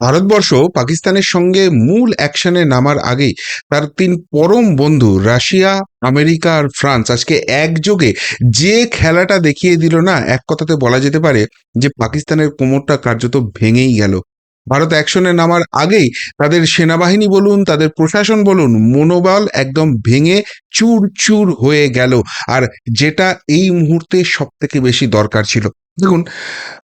ভারতবর্ষ পাকিস্তানের সঙ্গে মূল অ্যাকশনে নামার আগেই তার তিন পরম বন্ধু রাশিয়া, আমেরিকা আর ফ্রান্স আজকে একযোগে যে খেলাটা দেখিয়ে দিল না, এক কথাতে বলা যেতে পারে যে পাকিস্তানের কোমরটা কার্যত ভেঙেই গেল। ভারত অ্যাকশনে নামার আগেই তাদের সেনাবাহিনী বলুন, তাদের প্রশাসন বলুন, মনোবল একদম ভেঙে চুর চুর হয়ে গেল। আর যেটা এই মুহূর্তে সব থেকে বেশি দরকার ছিল দেখুন,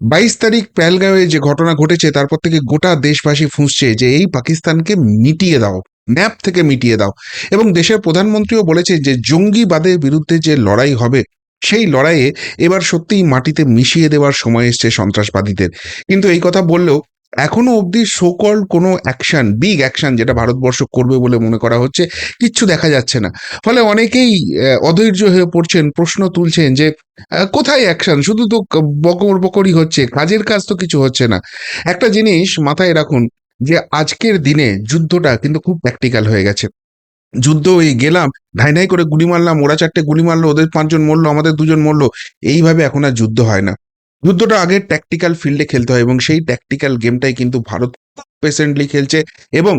বাইশ তারিখ পেহেলগাঁওয়ে যে ঘটনা ঘটেছে, তারপর থেকে গোটা দেশবাসী ফুঁসছে যে এই পাকিস্তানকে মিটিয়ে দাও, ন্যাপ থেকে মিটিয়ে দাও। এবং দেশের প্রধানমন্ত্রীও বলেছে যে জঙ্গিবাদের বিরুদ্ধে যে লড়াই হবে, সেই লড়াইয়ে এবার সত্যিই মাটিতে মিশিয়ে দেওয়ার সময় এসছে সন্ত্রাসবাদীদের। কিন্তু এই কথা বললেও এখনও অবধি সোকল কোনো অ্যাকশন বিগ অ্যাকশন যেটা ভারতবর্ষ করবে বলে মনে করা হচ্ছে, কিচ্ছু দেখা যাচ্ছে না। ফলে অনেকেই অধৈর্য হয়ে পড়ছেন, প্রশ্ন তুলছেন যে কোথায় অ্যাকশন শুধু তো বকর বকরই হচ্ছে, কাজের কাজ তো কিছু হচ্ছে না। একটা জিনিস মাথায় রাখুন যে, আজকের দিনে যুদ্ধটা কিন্তু খুব প্র্যাকটিক্যাল হয়ে গেছে। যুদ্ধ ওই গেলাম, ধাই ধাই করে গুলি মারলাম, ওরা চারটে গুলি মারলো, ওদের পাঁচজন মরলো, আমাদের দুজন মরলো, এইভাবে এখন আর যুদ্ধ হয় না। যুদ্ধটা আগে ট্যাকটিক্যাল ফিল্ডে খেলতে হয় এবং সেই ট্যাকটিক্যাল গেমটাই কিন্তু ভারত পেশেন্টলি খেলছে এবং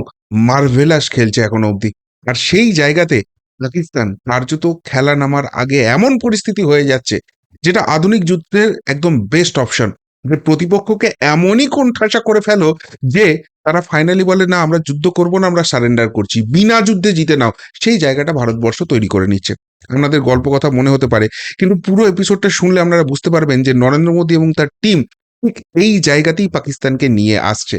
মার্ভেলাস খেলছে এখন অবধি। আর সেই জায়গাতে পাকিস্তান কার্যত খেলা নামার আগে এমন পরিস্থিতি হয়ে যাচ্ছে যেটা আধুনিক যুদ্ধের একদম বেস্ট অপশন যে প্রতিপক্ষকে এমনই কোণঠাসা করে ফেলো যে তারা ফাইনালি বলে, না, আমরা যুদ্ধ করব না, আমরা সারেন্ডার করছি। বিনা যুদ্ধে জিতে নাও। সেই জায়গাটা ভারতবর্ষ তৈরি করে নিচ্ছে। আপনাদের গল্প কথা মনে হতে পারে, কিন্তু পুরো এপিসোডটা শুনলে আপনারা বুঝতে পারবেন যে নরেন্দ্র মোদী এবং তার টিম ঠিক এই জায়গাতেই পাকিস্তানকে নিয়ে আসছে।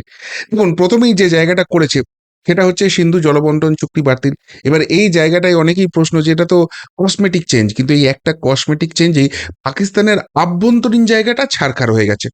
দেখুন, প্রথমেই যে জায়গাটা করেছে, সেটা হচ্ছে সিন্ধু জলবন্টন চুক্তি বাতিল। এবার এই জায়গাটায় অনেকেই প্রশ্ন যে, এটা তো কসমেটিক চেঞ্জ কিন্তু এই একটা কসমেটিক চেঞ্জেই পাকিস্তানের আভ্যন্তরীণ জায়গাটা ছাড়খার হয়ে গেছে।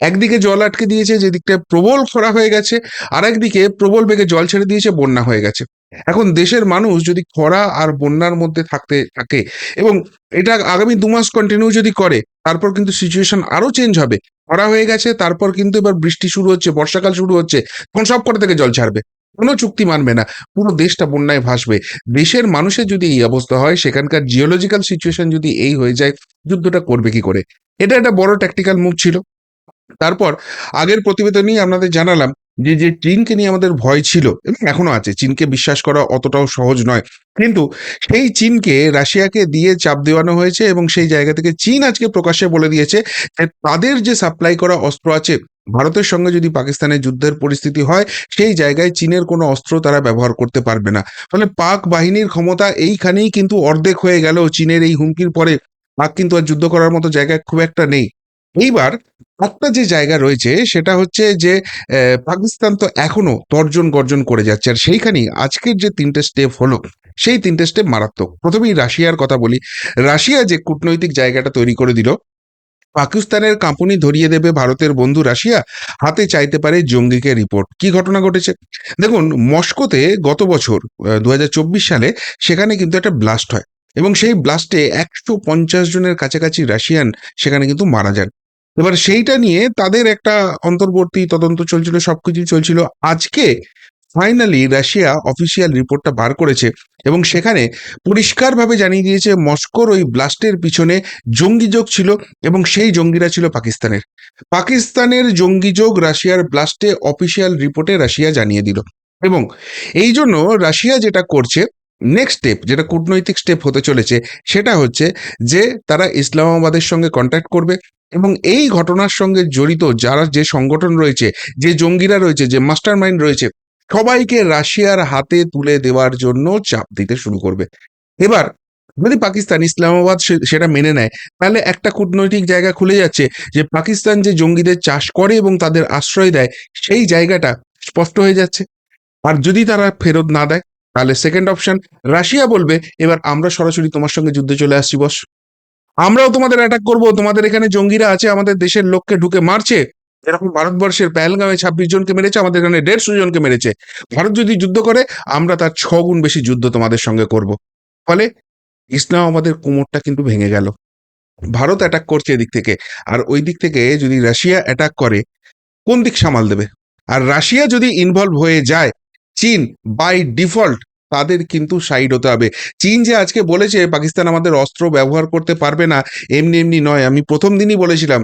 একদিকে জল আটকে দিয়েছে যেদিকটা প্রবল খরা হয়ে গেছে আর একদিকে প্রবল বেগে জল ছেড়ে দিয়েছে, বন্যা হয়ে গেছে। এখন দেশের মানুষ যদি খরা আর বন্যার মধ্যে থাকতে, থাকে এবং এটা আগামী দু মাস কন্টিনিউ যদি করে, তারপর কিন্তু সিচুয়েশন আরও চেঞ্জ হবে। খরা হয়ে গেছে, তারপর কিন্তু এবার বৃষ্টি শুরু হচ্ছে, বর্ষাকাল শুরু হচ্ছে, তখন সব কটা থেকে জল ছাড়বে। কোনো চুক্তি মানবে না, পুরো দেশটা বন্যায় ভাসবে। দেশের মানুষের যদি এই অবস্থা হয়, সেখানকার জিওলজিক্যাল সিচুয়েশন যদি এই হয়ে যায়, যুদ্ধটা করবে কি করে? এটা একটা বড় ট্যাকটিক্যাল মুভ ছিল। তারপর আগের প্রতিবেদনেই আপনাদের জানালাম যে যে চীনকে নিয়ে আমাদের ভয় ছিল এবং এখনও আছে, চীনকে বিশ্বাস করা অতটাও সহজ নয়। কিন্তু সেই চীনকে রাশিয়াকে দিয়ে চাপ দেওয়ানো হয়েছে এবং সেই জায়গা থেকে চীন আজকে প্রকাশ্যে বলে দিয়েছে যে, তাদের যে সাপ্লাই করা অস্ত্র আছে, ভারতের সঙ্গে যদি পাকিস্তানের যুদ্ধের পরিস্থিতি হয়, সেই জায়গায় চীনের কোনো অস্ত্র তারা ব্যবহার করতে পারবে না। ফলে পাক বাহিনীর ক্ষমতা এইখানেই কিন্তু অর্ধেক হয়ে গেল। চীনের এই হুমকির পরে পাক কিন্তু আর যুদ্ধ করার মতো জায়গা খুব একটা নেই। এইবার একটা যে জায়গা রয়েছে, সেটা হচ্ছে যে পাকিস্তান তো এখনও তর্জন গর্জন করে যাচ্ছে। আর সেইখানেই আজকের যে তিনটে স্টেপ হলো, সেই তিনটে স্টেপ মারাত্মক। প্রথমেই রাশিয়ার কথা বলি। রাশিয়া যে কূটনৈতিক জায়গাটা তৈরি করে দিল, পাকিস্তানের কাঁপুনি ধরিয়ে দেবে ভারতের বন্ধু রাশিয়া, হাতে চাইতে পারে জঙ্গিকে রিপোর্ট কি ঘটনা ঘটেছে? দেখুন, মস্কোতে গত বছর দু হাজার চব্বিশ সালে সেখানে কিন্তু একটা ব্লাস্ট হয়। এবং সেই ব্লাস্টে একশো পঞ্চাশ জনের কাছাকাছি রাশিয়ান সেখানে কিন্তু মারা যান। এবার সেইটা নিয়ে তাদের একটা অন্তর্বর্তী তদন্ত চলছিল, সবকিছু চলছিল। আজকে ফাইনালি রাশিয়া অফিসিয়াল রিপোর্টটা বার করেছে এবং সেখানে পরিষ্কারভাবে জানিয়ে দিয়েছে মস্কোর ওই ব্লাস্টের পিছনে জঙ্গিযোগ ছিল এবং সেই জঙ্গিরা ছিল পাকিস্তানের। পাকিস্তানের জঙ্গিযোগ রাশিয়ার ব্লাস্টে অফিসিয়াল রিপোর্টে রাশিয়া জানিয়ে দিল। এবং এই জন্য রাশিয়া যেটা করছে নেক্সট স্টেপ যেটা কূটনৈতিক স্টেপ হতে চলেছে, সেটা হচ্ছে যে তারা ইসলামাবাদের সঙ্গে কন্ট্যাক্ট করবে এবং এই ঘটনার সঙ্গে জড়িত যারা যে সংগঠন রয়েছে, যে জঙ্গিরা রয়েছে, যে মাস্টার মাইন্ড রয়েছে, সবাইকে রাশিয়ার হাতে তুলে দেওয়ার জন্য চাপ দিতে শুরু করবে। এবার, যদি পাকিস্তান ইসলামাবাদ সেটা মেনে নেয়, তাহলে একটা কূটনৈতিক জায়গা খুলে যাচ্ছে যে পাকিস্তান যে জঙ্গিদের চাষ করে এবং তাদের আশ্রয় দেয়, সেই জায়গাটা স্পষ্ট হয়ে যাচ্ছে। আর যদি তারা ফেরত না দেয় তাহলে সেকেন্ড অপশন রাশিয়া বলবে, এবার আমরা সরাসরি তোমার সঙ্গে যুদ্ধে চলে আসছি বস আমরাও তোমাদের অ্যাটাক করব। তোমাদের এখানে জঙ্গিরা আছে, আমাদের দেশের লোককে ঢুকে মারছে। এরকম ভারতবর্ষের পেহেলগাঁওয়ে ছাব্বিশ জনকে মেরেছে, আমাদের এখানে দেড়শো জনকে মেরেছে। ভারত যদি যুদ্ধ করে, আমরা তার ছ গুণ বেশি যুদ্ধ তোমাদের সঙ্গে করব। ফলে ইসলাম আমাদের কোমরটা কিন্তু ভেঙে গেল। ভারত অ্যাটাক করছে এদিক থেকে। আর ওই দিক থেকে যদি রাশিয়া অ্যাটাক করে, কোন দিক সামাল দেবে? আর রাশিয়া যদি ইনভলভ হয়ে যায় চীন বাই ডিফল্ট তাদের কিন্তু সাইড হতে হবে। চীন যে আজকে বলেছে পাকিস্তান আমাদের অস্ত্র ব্যবহার করতে পারবে না, এমনি এমনি নয়। আমি প্রথম দিনই বলেছিলাম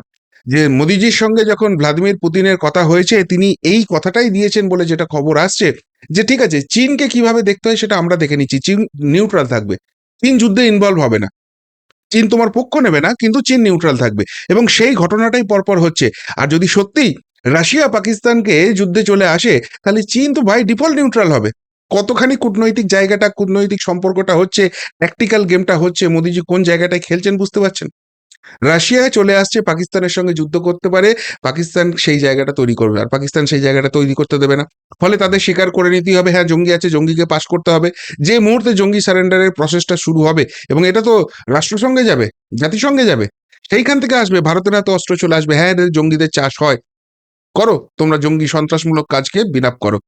যে মোদিজির সঙ্গে যখন ভ্লাদিমির পুতিনের কথা হয়েছে, তিনি এই কথাটাই দিয়েছেন বলে যেটা খবর আসছে যে ঠিক আছে, চীনকে কীভাবে দেখতে হয় সেটা আমরা দেখে নিচ্ছি। চীন নিউট্রাল থাকবে। চীন যুদ্ধে ইনভলভ হবে না। চীন তোমার পক্ষ নেবে না, কিন্তু চীন নিউট্রাল থাকবে। এবং সেই ঘটনাটাই পরপর হচ্ছে। আর যদি সত্যিই রাশিয়া পাকিস্তানকে যুদ্ধে চলে আসে তাহলে চীন তো ভাই ডিফল্ট নিউট্রাল হবে। কতখানি কূটনৈতিক জায়গাটা, কূটনৈতিক সম্পর্কটা হচ্ছে ট্যাকটিক্যাল গেমটা হচ্ছে, মোদিজি কোন জায়গাটায় খেলছেন বুঝতে পারছেন? রাশিয়া চলে আসছে, পাকিস্তানের সঙ্গে যুদ্ধ করতে পারে, পাকিস্তান সেই জায়গাটা তৈরি করবে, আর পাকিস্তান সেই জায়গাটা তৈরি করতে দেবে না। ফলে তাদের স্বীকার করে নিতেই হবে হ্যাঁ জঙ্গি আছে, জঙ্গিকে পাশ করতে হবে। যে মুহূর্তে জঙ্গি সারেন্ডারের প্রসেসটা শুরু হবে, এবং এটা তো রাষ্ট্রসংঘে যাবে, জাতিসংঘে যাবে, সেইখান থেকে আসবে ভারতের হাতে অস্ত্র চলে আসবে হ্যাঁ জঙ্গিদের চাষ হয়। করো, তোমরা জঙ্গি সন্ত্রাসমূলক কাজকে বিনাপ করো।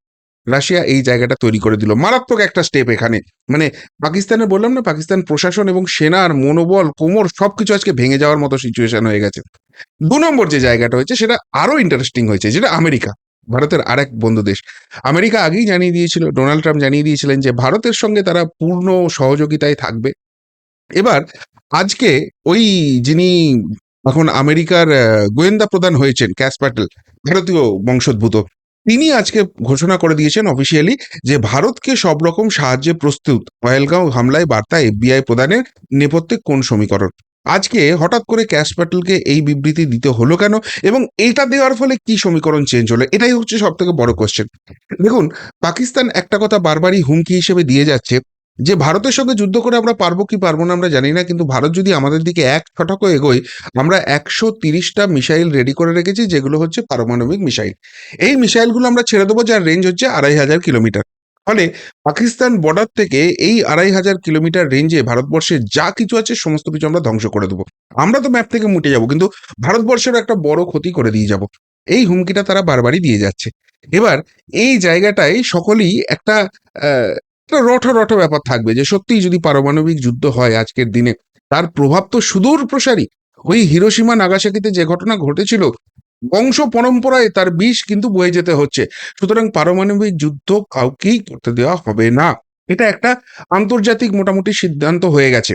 রাশিয়া এই জায়গাটা তৈরি করে দিল। মারাত্মক একটা স্টেপ এখানে। মানে পাকিস্তানে বললাম না, পাকিস্তান প্রশাসন এবং সেনার মনোবল, কোমর সবকিছু আজকে ভেঙে যাওয়ার মতো সিচুয়েশন হয়ে গেছে। দু নম্বর যে জায়গাটা হয়েছে, সেটা আরও ইন্টারেস্টিং হয়েছে, যেটা আমেরিকা, ভারতের আরেক বন্ধু দেশ। আমেরিকা আগেই জানিয়ে দিয়েছিল, ডোনাল্ড ট্রাম্প জানিয়ে দিয়েছিলেন যে, ভারতের সঙ্গে তারা পূর্ণ সহযোগিতায় থাকবে। এবার আজকে ওই যিনি এখন আমেরিকার গোয়েন্দা প্রধান হয়েছেন ক্যাস প্যাটেল, ভারতীয় বংশোদ্ভূত। তিনি আজকে ঘোষণা করে দিয়েছেন অফিসিয়ালি যে ভারতকে সব রকম সাহায্যে প্রস্তুত। পয়েলগাঁও হামলায় বার্তা এফবিআই প্রদানের নেপথ্যে কোন সমীকরণ? আজকে হঠাৎ করে ক্যাশ প্যাটেলকে এই বিবৃতি দিতে হলো কেন? এবং এটা দেওয়ার ফলে কি সমীকরণ চেঞ্জ হলো? এটাই হচ্ছে সব থেকে বড় কোয়েশ্চেন দেখুন, পাকিস্তান একটা কথা বারবারই হুমকি হিসেবে দিয়ে যাচ্ছে। যে ভারতের সঙ্গে যুদ্ধ করে আমরা পারব কি পারব না আমরা জানি না, কিন্তু ভারত যদি আমাদের দিকে এক ছটাকও এগোয়, আমরা একশো তিরিশটা মিসাইল রেডি করে রেখেছি, যেগুলো হচ্ছে পারমাণবিক মিসাইল। এই মিসাইলগুলো আমরা ছেড়ে দেবো, যার রেঞ্জ হচ্ছে আড়াই হাজার কিলোমিটার। ফলে পাকিস্তান বর্ডার থেকে এই আড়াই হাজার কিলোমিটার রেঞ্জে ভারতবর্ষে যা কিছু আছে, সমস্ত কিছু আমরা ধ্বংস করে দেবো। আমরা তো ম্যাপ থেকে মুটে যাব, কিন্তু ভারতবর্ষের একটা বড় ক্ষতি করে দিয়ে যাব। এই হুমকিটা তারা বারবারই দিয়ে যাচ্ছে। এবার এই জায়গাটায় সকলেই একটা একটা রঠ রঠ ব্যাপার থাকবে যে সত্যিই যদি পারমাণবিক যুদ্ধ হয় আজকের দিনে, তার প্রভাব তো সুদূর প্রসারী। ওই হিরোসীমা নাগাসাকিতে যে ঘটনা ঘটেছিল, বংশ পরম্পরায় তার বিষ কিন্তু বয়ে যেতে হচ্ছে। সুতরাং পারমাণবিক যুদ্ধ কাউকেই করতে দেওয়া হবে না। এটা একটা আন্তর্জাতিক মোটামুটি সিদ্ধান্ত হয়ে গেছে।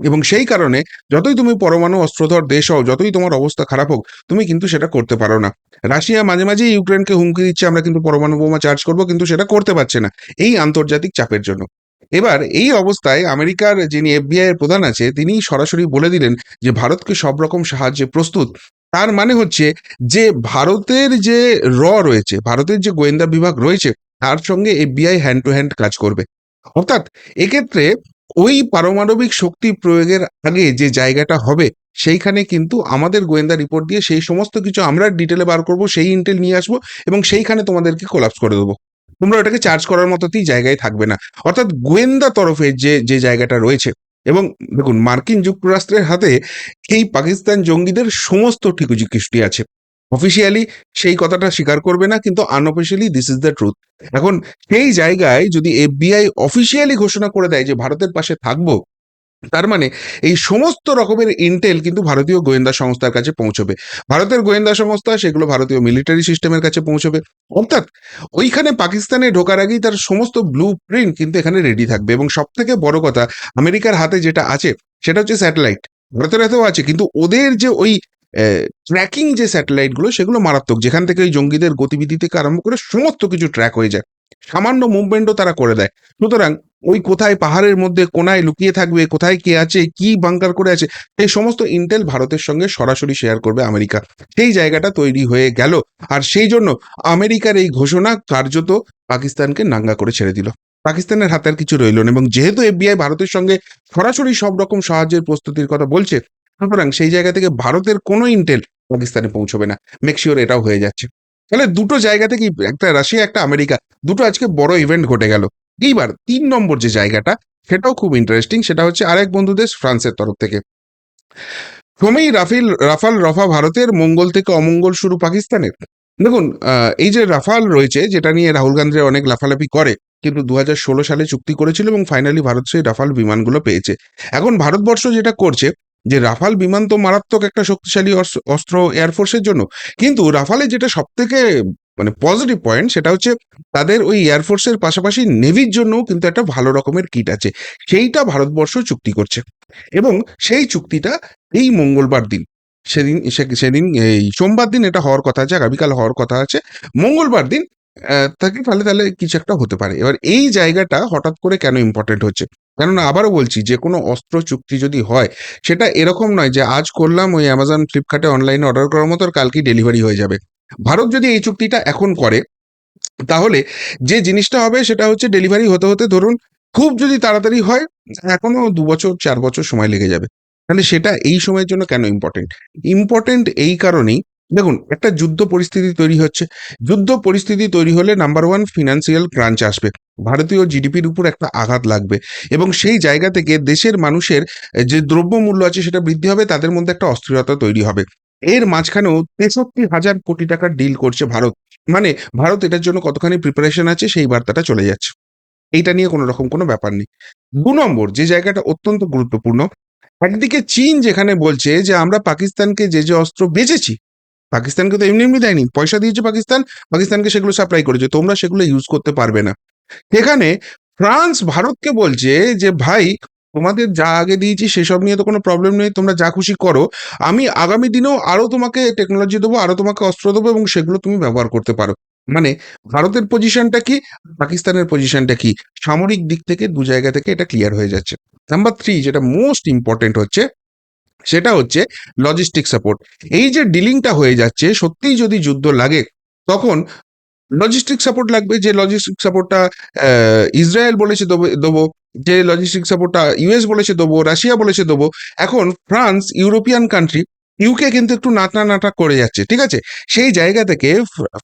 এবং সেই কারণে যতই তুমি পরমাণু অস্ত্রধর দেশ হও, যতই তোমার অবস্থা খারাপ হোক, তুমি কিন্তু সেটা করতে পারো না। রাশিয়া মাঝে মাঝে ইউক্রেনকে হুমকি দিচ্ছে, আমরা কিন্তু পরমাণু বোমা চার্জ করব, কিন্তু সেটা করতে পারছে না। এই আন্তর্জাতিক চাপের জন্য। এবার এই অবস্থায় আমেরিকার যিনি এফবিআই এর প্রধান আছে, তিনি সরাসরি বলে দিলেন যে, ভারতকে সব রকম সাহায্যে প্রস্তুত। তার মানে হচ্ছে যে, ভারতের যে র রয়েছে, ভারতের যে গোয়েন্দা বিভাগ রয়েছে, তার সঙ্গে এফবিআই হ্যান্ড টু হ্যান্ড কাজ করবে। অর্থাৎ এক্ষেত্রে ওই পারমাণবিক শক্তি প্রয়োগের আগে যে জায়গাটা হবে, সেইখানে কিন্তু আমাদের গোয়েন্দা রিপোর্ট দিয়ে সেই সমস্ত কিছু আমরা ডিটেলে বার করব, সেই ইন্টেল নিয়ে আসব এবং সেইখানে তোমাদেরকে কোলাপস করে দেবো। তোমরা ওটাকে চার্জ করার মতোতেই জায়গায় থাকবে না। অর্থাৎ গোয়েন্দা তরফে যে যে জায়গাটা রয়েছে এবং দেখুন, মার্কিন যুক্তরাষ্ট্রের হাতে এই পাকিস্তান জঙ্গিদের সমস্ত ঠিকুজি কৃষ্টি আছে। অফিসিয়ালি সেই কথাটা স্বীকার করবে না, কিন্তু unofficially this is the truth এখন সেই জায়গায় যদি এফবিআই অফিসিয়ালি ঘোষণা করে দেয় যে ভারতের পাশে থাকব, তার মানে এই সমস্ত রকমের ইন্টেল কিন্তু ভারতীয় গোয়েন্দা সংস্থার কাছে পৌঁছবে। ভারতের গোয়েন্দা সংস্থা, সেগুলো ভারতীয় মিলিটারি সিস্টেমের কাছে পৌঁছবে। অর্থাৎ ওইখানে পাকিস্তানে ঢোকার আগেই তার সমস্ত ব্লু প্রিন্ট কিন্তু এখানে রেডি থাকবে। এবং সব থেকে বড় কথা, আমেরিকার হাতে যেটা আছে, সেটা হচ্ছে স্যাটেলাইট ভারতের হাতেও আছে, কিন্তু ওদের যে ওই ট্র্যাকিং যে স্যাটেলাইটগুলো সেগুলো মারাত্মক। যেখান থেকে ওই জঙ্গিদের গতিবিধি থেকে আরম্ভ করে সমস্ত কিছু ট্র্যাক হয়ে যায়। সামান্য মুভমেন্টও তারা করে দেয়। সুতরাং ওই কোথায় পাহাড়ের মধ্যে কোনায় লুকিয়ে থাকবে, কোথায় কে আছে, কি বাংকার করে আছে এই সমস্ত ইন্টেল ভারতের সঙ্গে সরাসরি শেয়ার করবে আমেরিকা। সেই জায়গাটা তৈরি হয়ে গেল। আর সেই জন্য আমেরিকার এই ঘোষণা কার্যত পাকিস্তানকে নাঙ্গা করে ছেড়ে দিল। পাকিস্তানের হাতে আর কিছু রইল না। এবং যেহেতু এফবিআই ভারতের সঙ্গে সরাসরি সব রকম সাহায্যের প্রস্তুতির কথা বলছে সুতরাং সেই জায়গা থেকে ভারতের কোনো ইন্টেল পাকিস্তানে পৌঁছবে না। মেকশিওর এটাও হয়ে যাচ্ছে। তাহলে দুটো জায়গা থেকে একটা রাশিয়া, একটা আমেরিকা, দুটো আজকে বড় ইভেন্ট ঘটে গেল। এইবার তিন নম্বর যে জায়গাটা, সেটাও খুব ইন্টারেস্টিং সেটা হচ্ছে আরেক বন্ধু দেশ ফ্রান্সের তরফ থেকে। ক্রমেই রাফেল, রাফাল রফা ভারতের, মঙ্গল থেকে অমঙ্গল শুরু পাকিস্তানের। দেখুন এই যে রাফাল রয়েছে, যেটা নিয়ে রাহুল গান্ধী অনেক লাফালাফি করে, কিন্তু দু হাজার ষোলো সালে চুক্তি করেছিল এবং ফাইনালি ভারত সেই রাফাল বিমানগুলো পেয়েছে। এখন ভারতবর্ষ যেটা করছে যে রাফাল বিমান তো মারাত্মক একটা শক্তিশালী অস- অস্ত্র এয়ারফোর্সের জন্য। কিন্তু রাফালে যেটা সব থেকে মানে পজিটিভ পয়েন্ট সেটা হচ্ছে তাদের ওই এয়ারফোর্সের পাশাপাশি নেভির জন্যও কিন্তু একটা ভালো রকমের কিট আছে। সেইটা ভারতবর্ষ চুক্তি করছে। এবং সেই চুক্তিটা এই মঙ্গলবার দিন, সেদিন সেদিন, এই সোমবার দিন এটা হওয়ার কথা আছে, আগামীকাল হওয়ার কথা আছে। মঙ্গলবার দিন তাকে তাহলে তাহলে কিছু একটা হতে পারে। এবার এই জায়গাটা হঠাৎ করে কেন ইম্পর্টেন্ট হচ্ছে? কেননা আবারও বলছি যে কোনো অস্ত্র চুক্তি যদি হয়, সেটা এরকম নয় যে আজ করলাম, ওই অ্যামাজন ফ্লিপকার্টে অনলাইনে অর্ডার করার মতো কালকেই ডেলিভারি হয়ে যাবে। ভারত যদি এই চুক্তিটা এখন করে, তাহলে যে জিনিসটা হবে সেটা হচ্ছে ডেলিভারি হতে হতে ধরুন, খুব যদি তাড়াতাড়ি হয়, এখনও দু বছর, চার বছর সময় লেগে যাবে। তাহলে সেটা এই সময়ের জন্য কেন ইম্পর্টেন্ট ইম্পর্টেন্ট এই কারণেই দেখুন, একটা যুদ্ধ পরিস্থিতি তৈরি হচ্ছে। যুদ্ধ পরিস্থিতি তৈরি হলে নাম্বার ওয়ান ফিনান্সিয়াল ক্রাঞ্চ আসবে। ভারতীয় জিডিপির উপর একটা আঘাত লাগবে। এবং সেই জায়গা থেকে দেশের মানুষের যে দ্রব্যমূল্য আছে সেটা বৃদ্ধি হবে, তাদের মধ্যে একটা অস্থিরতা তৈরি হবে। এর মাঝখানেও তেষট্টি হাজার কোটি টাকার ডিল করছে ভারত। মানে ভারত এটার জন্য কতখানি প্রিপারেশন আছে সেই বার্তাটা চলে যাচ্ছে। এইটা নিয়ে কোনো রকম কোনো ব্যাপার নেই। দু নম্বর, যে জায়গাটা অত্যন্ত গুরুত্বপূর্ণ, একদিকে চীন যেখানে বলছে যে আমরা পাকিস্তানকে যে যে অস্ত্র বেচেছি পাকিস্তানকে তো এমনি এমনি দেয়নি। পয়সা দিয়েছে পাকিস্তান, পাকিস্তানকে সেগুলো সাপ্লাই করেছে। তোমরা সেগুলো ইউজ করতে পারবে না। সেখানে ফ্রান্স ভারতকে বলছে যে, ভাই, তোমাদের যা আগে দিয়েছি সেসব নিয়ে তো কোনো প্রবলেম নেই, তোমরা যা খুশি করো। আমি আগামী দিনেও আরও তোমাকে টেকনোলজি দেবো আরও তোমাকে অস্ত্র দেবো এবং সেগুলো তুমি ব্যবহার করতে পারো। মানে ভারতের পজিশনটা কি, পাকিস্তানের পজিশনটা কি? সামরিক দিক থেকে দু জায়গা থেকে এটা ক্লিয়ার হয়ে যাচ্ছে। নাম্বার থ্রি যেটা মোস্ট ইম্পর্টেন্ট হচ্ছে সেটা হচ্ছে লজিস্টিক সাপোর্ট এই যে ডিলিংটা হয়ে যাচ্ছে, সত্যিই যদি যুদ্ধ লাগে, তখন লজিস্টিক সাপোর্ট লাগবে, যে লজিস্টিক সাপোর্টটা ইসরায়েল বলেছে দেবো যে লজিস্টিক সাপোর্টটা ইউএস বলেছে দেবো, রাশিয়া বলেছে দেবো, এখন ফ্রান্স, ইউরোপিয়ান কান্ট্রি ইউকে কিন্তু একটু নাটনা নাটা করে যাচ্ছে, ঠিক আছে? সেই জায়গা থেকে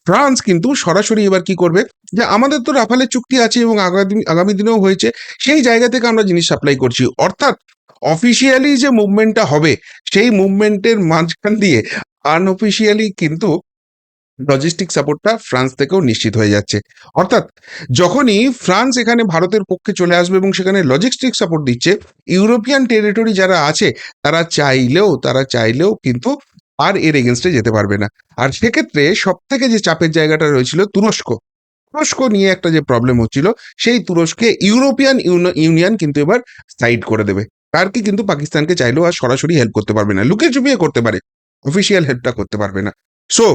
ফ্রান্স কিন্তু সরাসরি এবার কি করবে, যে আমাদের তো রাফালের চুক্তি আছে এবং আগামী আগামী দিনেও হয়েছে, সেই জায়গা থেকে আমরা জিনিস সাপ্লাই করছি। অর্থাৎ অফিসিয়ালি যে মুভমেন্টটা হবে, সেই মুভমেন্টের মাঝখান দিয়ে আনঅফিসিয়ালি কিন্তু লজিস্টিক সাপোর্টটা ফ্রান্স থেকেও নিশ্চিত হয়ে যাচ্ছে। অর্থাৎ যখনই ফ্রান্স এখানে ভারতের পক্ষে চলে আসবে এবং সেখানে লজিস্টিক সাপোর্ট দিচ্ছে ইউরোপিয়ান টেরিটরি যারা আছে, তারা চাইলেও তারা চাইলেও কিন্তু আর এর এগেনস্টে যেতে পারবে না। আর সেক্ষেত্রে সব থেকে যে চাপের জায়গাটা রয়েছিল, তুরস্ক। তুরস্ক নিয়ে একটা যে প্রবলেম হচ্ছিল, সেই তুরস্কে ইউরোপিয়ান ইউনো- ইউনিয়ন কিন্তু এবার সাইড করে দেবে। টার্কি কিন্তু পাকিস্তানকে চাইলেও আর সরাসরি হেল্প করতে পারবে না। লুকিয়ে চুপিয়ে করতে পারে অফিসিয়াল হেল্পটা করতে পারবে না। সো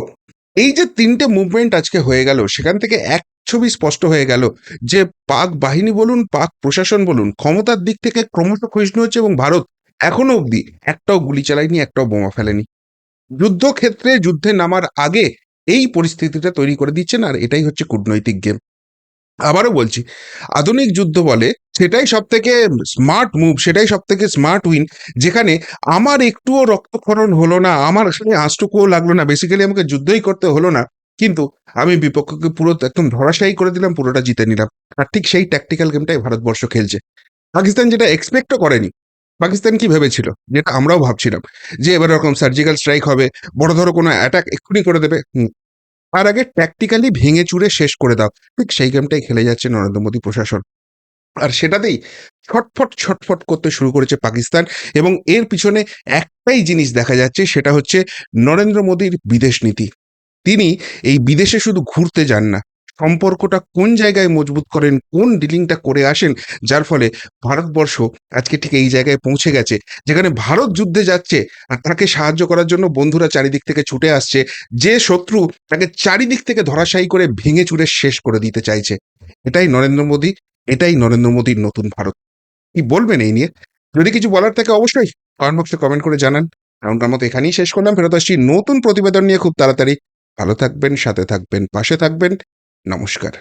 এই যে তিনটে মুভমেন্ট আজকে হয়ে গেল, সেখান থেকে এক ছবি স্পষ্ট হয়ে গেল যে পাক বাহিনী বলুন, পাক প্রশাসন বলুন, ক্ষমতার দিক থেকে ক্রমশ ক্ষয়িষ্ণু হচ্ছে এবং ভারত এখনও অবধি একটাও গুলি চালায়নি, একটাও বোমা ফেলেনি। যুদ্ধক্ষেত্রে যুদ্ধে নামার আগে এই পরিস্থিতিটা তৈরি করে দিচ্ছেন, আর এটাই হচ্ছে কূটনৈতিক গেম আবারও বলছি, আধুনিক যুদ্ধ বলে সেটাই সব থেকে স্মার্ট মুভ সেটাই সব থেকে স্মার্ট উইন যেখানে আমার একটুও রক্তক্ষরণ হলো না, আমার আসলে আঁচটুকুও লাগল না বেসিক্যালি আমাকে যুদ্ধই করতে হলো না, কিন্তু আমি বিপক্ষকে পুরো একদম ধরাশায়ী করে দিলাম, পুরোটা জিতে নিলাম। আর ঠিক সেই ট্যাকটিক্যাল গেমটাই ভারতবর্ষ খেলছে। পাকিস্তান যেটা এক্সপেক্টও করেনি, পাকিস্তান কি ভেবেছিল? যেটা আমরাও ভাবছিলাম, যে এবার এরকম সার্জিক্যাল স্ট্রাইক হবে, বড় ধরো কোনো অ্যাটাক এক্ষুনি করে দেবে। তার আগে ট্যাকটিক্যালি ভেঙে চুরে শেষ করে দাও, ঠিক সেই গেমটাই খেলে যাচ্ছে নরেন্দ্র মোদী প্রশাসন। আর সেটাতেই ছটফট ছটফট করতে শুরু করেছে পাকিস্তান এবং এর পিছনে একটাই জিনিস দেখা যাচ্ছে, সেটা হচ্ছে নরেন্দ্র মোদীর বিদেশ নীতি। তিনি এই বিদেশে শুধু ঘুরতে যান না, সম্পর্কটা কোন জায়গায় মজবুত করেন, কোন ডিলিংটা করে আসেন, যার ফলে ভারতবর্ষ আজকে ঠিক এই জায়গায় পৌঁছে গেছে, যেখানে ভারত যুদ্ধে যাচ্ছে আর তাকে সাহায্য করার জন্য বন্ধুরা চারিদিক থেকে ছুটে আসছে, যে শত্রু তাকে চারিদিক থেকে ধরাশায়ী করে ভেঙে চুরে শেষ করে দিতে চাইছে। এটাই নরেন্দ্র মোদী এটাই নরেন্দ্র মোদীর নতুন ভারত। কি বলবেন এই নিয়ে? যদি কিছু বলার থাকে অবশ্যই কমেন্ট বক্সে কমেন্ট করে জানান। এমনকার মতো এখানেই শেষ করলাম। ফেরত আসছি নতুন প্রতিবেদন নিয়ে খুব তাড়াতাড়ি। ভালো থাকবেন, সাথে থাকবেন, পাশে থাকবেন। নমস্কার।